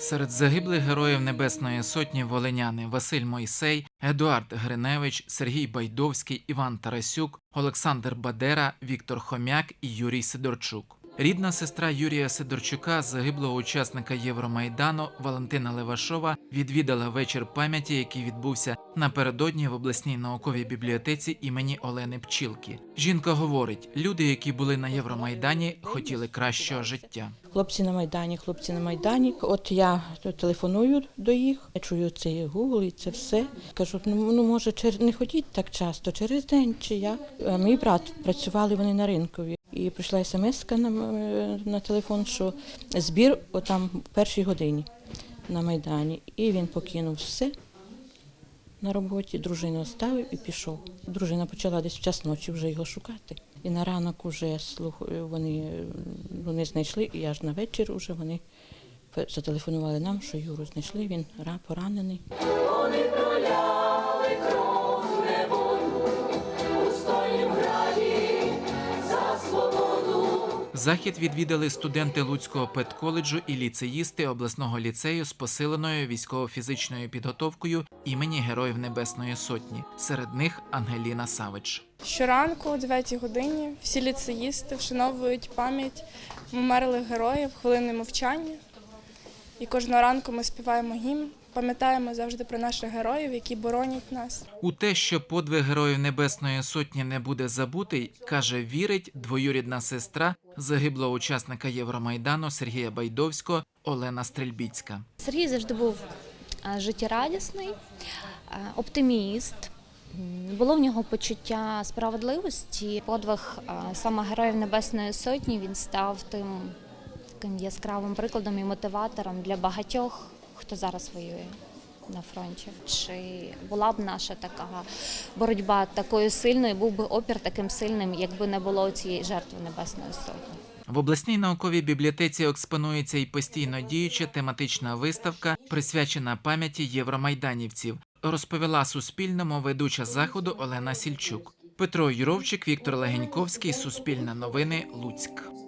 Серед загиблих героїв Небесної Сотні волиняни Василь Мойсей, Едуард Гриневич, Сергій Байдовський, Іван Тарасюк, Олександр Бадера, Віктор Хомяк і Юрій Сидорчук. Рідна сестра Юрія Сидорчука, загиблого учасника Євромайдану Валентина Левашова, відвідала вечір пам'яті, який відбувся напередодні в обласній науковій бібліотеці імені Олени Пчілки. Жінка говорить: люди, які були на Євромайдані, хотіли кращого життя. Хлопці на Майдані, хлопці на Майдані. От я телефоную до їх, я чую цей гугл і це все. Кажу, ну, ну може, не ходіть так часто, через день чи як. Мій брат працювали вони на ринкові. І прийшла смс на, на телефон, що збір отам в першій годині на Майдані. І він покинув все на роботі, дружину оставив і пішов. Дружина почала десь в час ночі вже його шукати. І на ранок уже вони, вони знайшли, і аж на вечір уже вони зателефонували нам, що Юру знайшли, він ра- поранений. Захід відвідали студенти Луцького педколеджу і ліцеїсти обласного ліцею з посиленою військово-фізичною підготовкою імені Героїв Небесної Сотні. Серед них Ангеліна Савич. Щоранку о 9 годині всі ліцеїсти вшановують пам'ять померлих героїв, хвилини мовчання. І кожного ранку ми співаємо гімн, пам'ятаємо завжди про наших героїв, які боронять нас. У те, що подвиг Героїв Небесної Сотні не буде забутий, каже, вірить двоюрідна сестра загиблого учасника Євромайдану Сергія Байдовського Олена Стрельбіцька. Сергій завжди був життєрадісний, оптиміст. Було в нього почуття справедливості. Подвиг саме героїв Небесної Сотні він став тим таким яскравим прикладом і мотиватором для багатьох, хто зараз воює на фронті. Чи була б наша така боротьба такою сильною, був би опір таким сильним, якби не було цієї жертви Небесної Сотні? В обласній науковій бібліотеці експонується і постійно діюча тематична виставка, присвячена пам'яті євромайданівців, розповіла Суспільному ведуча заходу Олена Сільчук. Петро Юровчик, Віктор Легеньковський, Суспільне новини, Луцьк.